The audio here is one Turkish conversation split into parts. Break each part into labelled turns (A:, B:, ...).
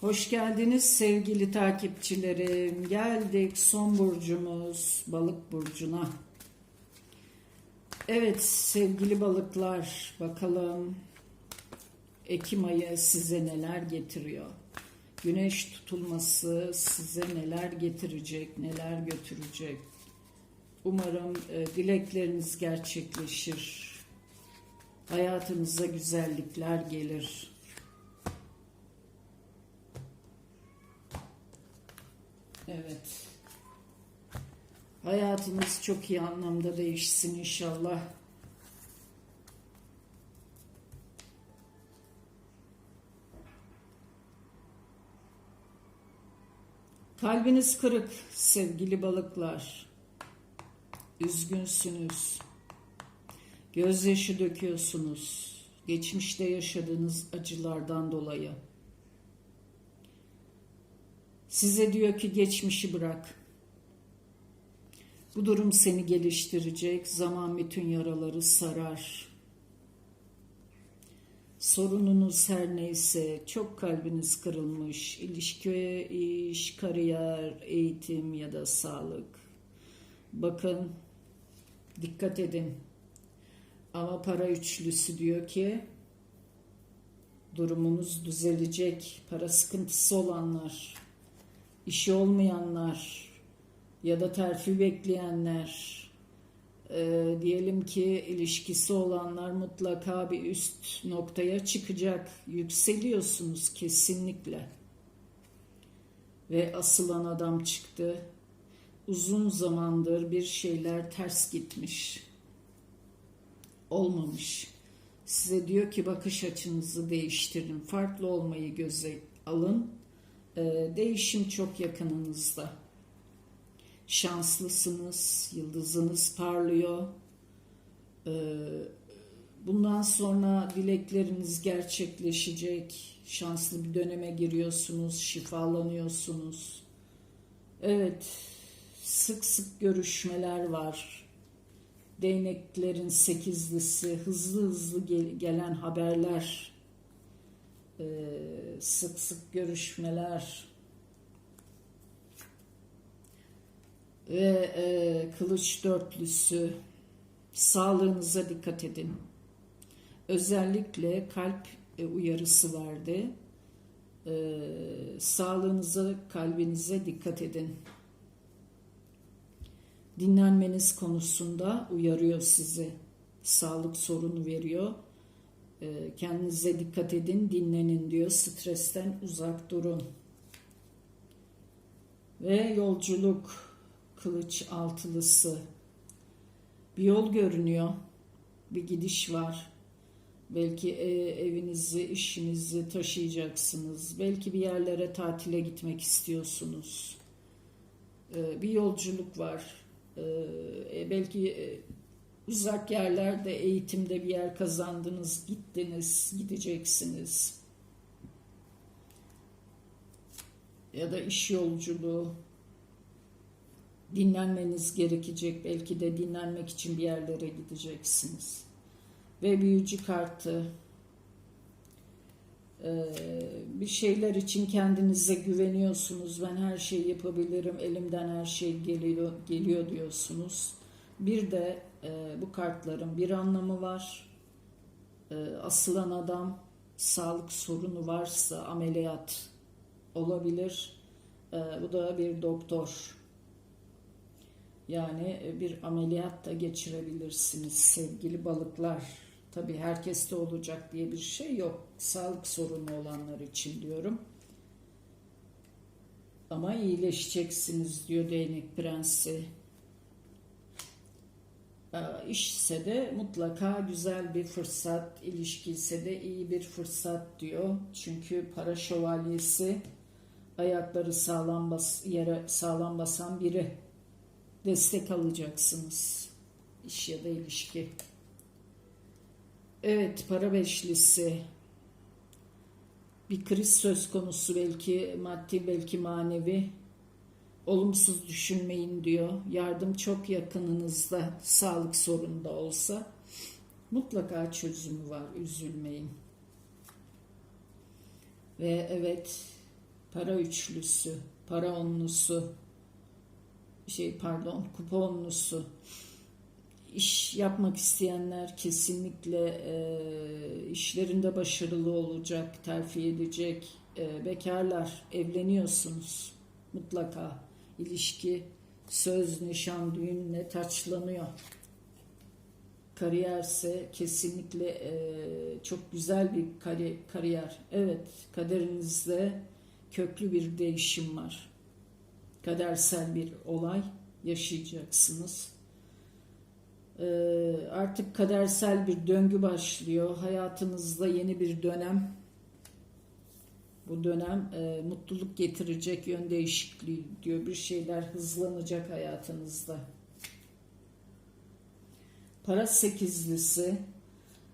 A: Hoş geldiniz sevgili takipçilerim. Geldik son burcumuz balık burcuna. Evet sevgili balıklar bakalım Ekim ayı size neler getiriyor? Güneş tutulması size neler getirecek, neler götürecek? Umarım e, dilekleriniz gerçekleşir. Hayatınıza güzellikler gelir. Evet. Hayatınız çok iyi anlamda değişsin inşallah. Kalbiniz kırık sevgili balıklar. Üzgünsünüz. Gözyaşı döküyorsunuz. Geçmişte yaşadığınız acılardan dolayı. Size diyor ki geçmişi bırak. Bu durum seni geliştirecek. Zaman bütün yaraları sarar. Sorununuz her neyse, çok kalbiniz kırılmış, ilişki, iş, kariyer, eğitim ya da sağlık. Bakın, dikkat edin. Ama para üçlüsü diyor ki, durumunuz düzelecek. Para sıkıntısı olanlar, işi olmayanlar ya da terfi bekleyenler, e, diyelim ki ilişkisi olanlar mutlaka bir üst noktaya çıkacak. Yükseliyorsunuz kesinlikle. Ve asılan adam çıktı. Uzun zamandır bir şeyler ters gitmiş. Olmamış. Size diyor ki bakış açınızı değiştirin. Farklı olmayı göze alın. E, değişim çok yakınınızda şanslısınız, yıldızınız parlıyor. Ee, bundan sonra dilekleriniz gerçekleşecek. Şanslı bir döneme giriyorsunuz, şifalanıyorsunuz. Evet, sık sık görüşmeler var. Değneklerin sekizlisi, hızlı hızlı gelen haberler, ee, sık sık görüşmeler, ve e, kılıç dörtlüsü sağlığınıza dikkat edin. Özellikle kalp e, uyarısı vardı. E, sağlığınıza, kalbinize dikkat edin. Dinlenmeniz konusunda uyarıyor sizi. Sağlık sorunu veriyor. E, kendinize dikkat edin, dinlenin diyor. Stresten uzak durun. Ve yolculuk kılıç altılısı. Bir yol görünüyor. Bir gidiş var. Belki evinizi, işinizi taşıyacaksınız. Belki bir yerlere tatile gitmek istiyorsunuz. Bir yolculuk var. E, belki uzak yerlerde eğitimde bir yer kazandınız, gittiniz, gideceksiniz. Ya da iş yolculuğu dinlenmeniz gerekecek. Belki de dinlenmek için bir yerlere gideceksiniz. Ve büyücü kartı ee, bir şeyler için kendinize güveniyorsunuz. Ben her şeyi yapabilirim. Elimden her şey geliyor, geliyor diyorsunuz. Bir de e, bu kartların bir anlamı var. E, asılan adam sağlık sorunu varsa ameliyat olabilir. E, bu da bir doktor yani e, bir ameliyat da geçirebilirsiniz sevgili balıklar. Tabi herkeste olacak diye bir şey yok. Sağlık sorunu olanlar için diyorum. Ama iyileşeceksiniz diyor değnek prensi. İşse de mutlaka güzel bir fırsat, ilişki de iyi bir fırsat diyor. Çünkü para şövalyesi ayakları sağlam bas, yere sağlam basan biri destek alacaksınız. İş ya da ilişki. Evet, para beşlisi. Bir kriz söz konusu belki maddi belki manevi. Olumsuz düşünmeyin diyor. Yardım çok yakınınızda sağlık sorunu da olsa mutlaka çözümü var. Üzülmeyin. Ve evet para üçlüsü, para onlusu, şey pardon, kupa onlusu. İş yapmak isteyenler kesinlikle e, işlerinde başarılı olacak, terfi edecek. E, bekarlar, evleniyorsunuz mutlaka. İlişki, söz, nişan, düğünle taçlanıyor. Kariyerse kesinlikle e, çok güzel bir kari- kariyer. Evet, kaderinizde köklü bir değişim var. Kadersel bir olay yaşayacaksınız. E, artık kadersel bir döngü başlıyor. Hayatınızda yeni bir dönem. Bu dönem e, mutluluk getirecek yön değişikliği diyor. Bir şeyler hızlanacak hayatınızda. Para sekizlisi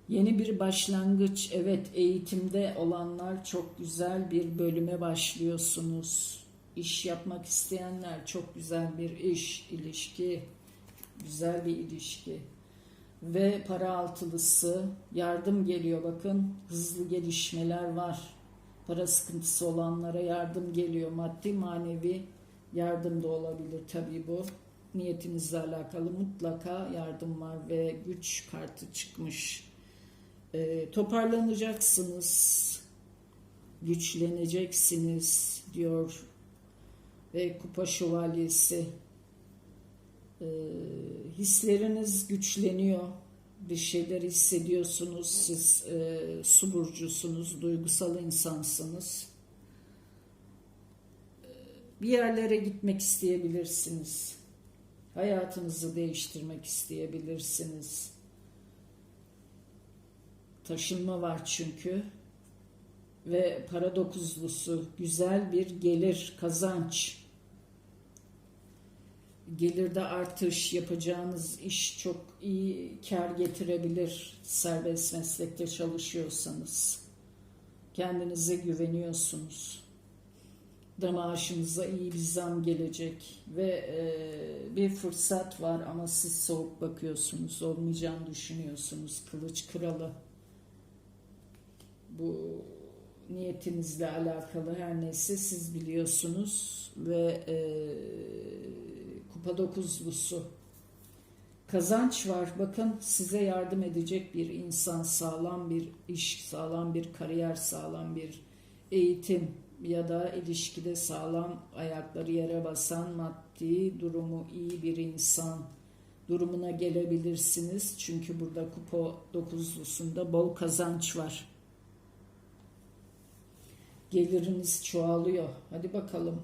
A: yeni bir başlangıç. Evet eğitimde olanlar çok güzel bir bölüme başlıyorsunuz. İş yapmak isteyenler çok güzel bir iş, ilişki, güzel bir ilişki. Ve para altılısı yardım geliyor bakın hızlı gelişmeler var. Para sıkıntısı olanlara yardım geliyor. Maddi manevi yardım da olabilir tabii bu niyetinizle alakalı mutlaka yardım var ve güç kartı çıkmış. E, toparlanacaksınız, güçleneceksiniz diyor ve kupa şövalyesi. E, hisleriniz güçleniyor, bir şeyler hissediyorsunuz, siz e, su burcusunuz, duygusal insansınız. E, bir yerlere gitmek isteyebilirsiniz. Hayatınızı değiştirmek isteyebilirsiniz. Taşınma var çünkü. Ve para dokuzlusu güzel bir gelir, kazanç. Gelirde artış yapacağınız iş çok iyi kar getirebilir serbest meslekte çalışıyorsanız. Kendinize güveniyorsunuz da maaşınıza iyi bir zam gelecek ve e, bir fırsat var ama siz soğuk bakıyorsunuz, olmayacağını düşünüyorsunuz. Kılıç kralı. Bu niyetinizle alakalı her neyse siz biliyorsunuz ve e, kupa dokuzlusu kazanç var. Bakın size yardım edecek bir insan, sağlam bir iş, sağlam bir kariyer, sağlam bir eğitim ya da ilişkide sağlam ayakları yere basan maddi durumu iyi bir insan durumuna gelebilirsiniz. Çünkü burada kupa dokuzlusunda bol kazanç var. Geliriniz çoğalıyor. Hadi bakalım.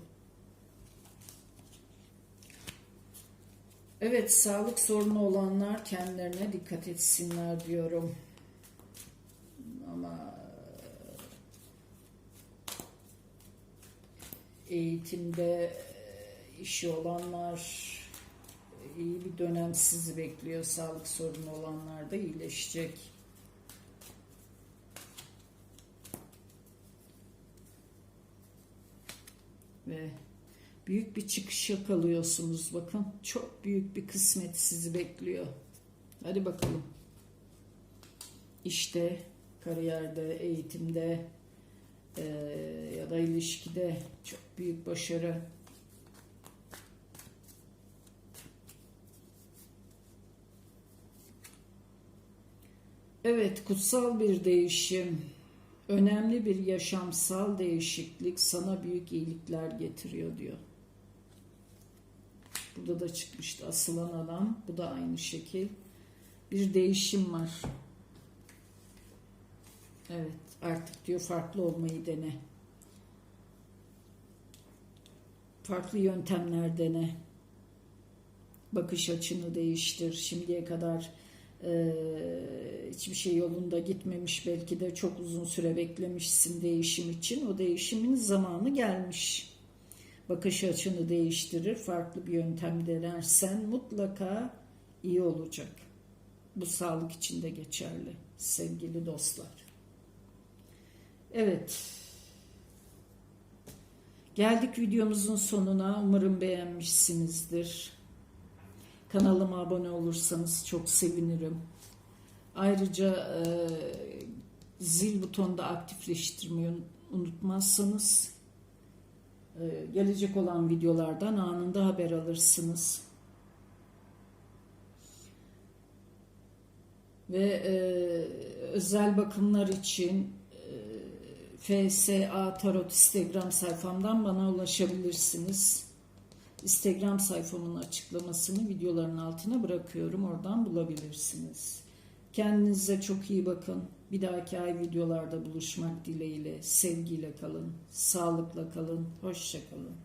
A: Evet, sağlık sorunu olanlar kendilerine dikkat etsinler diyorum. Ama eğitimde işi olanlar iyi bir dönem sizi bekliyor. Sağlık sorunu olanlar da iyileşecek. Ve büyük bir çıkış yakalıyorsunuz bakın. Çok büyük bir kısmet sizi bekliyor. Hadi bakalım. İşte, kariyerde, eğitimde, e, ya da ilişkide çok büyük başarı. Evet, kutsal bir değişim, önemli bir yaşamsal değişiklik sana büyük iyilikler getiriyor diyor. Burada da çıkmıştı asılan adam. Bu da aynı şekil. Bir değişim var. Evet artık diyor farklı olmayı dene. Farklı yöntemler dene. Bakış açını değiştir. Şimdiye kadar e, hiçbir şey yolunda gitmemiş. Belki de çok uzun süre beklemişsin değişim için. O değişimin zamanı gelmiş. Bakış açını değiştirir. Farklı bir yöntem denersen mutlaka iyi olacak. Bu sağlık için de geçerli sevgili dostlar. Evet. Geldik videomuzun sonuna. Umarım beğenmişsinizdir. Kanalıma abone olursanız çok sevinirim. Ayrıca e, zil butonunda aktifleştirmeyi unutmazsanız gelecek olan videolardan anında haber alırsınız. Ve e, özel bakımlar için e, FSA Tarot Instagram sayfamdan bana ulaşabilirsiniz. Instagram sayfamın açıklamasını videoların altına bırakıyorum. Oradan bulabilirsiniz. Kendinize çok iyi bakın. Bir dahaki ay videolarda buluşmak dileğiyle. Sevgiyle kalın. Sağlıkla kalın. Hoşça kalın.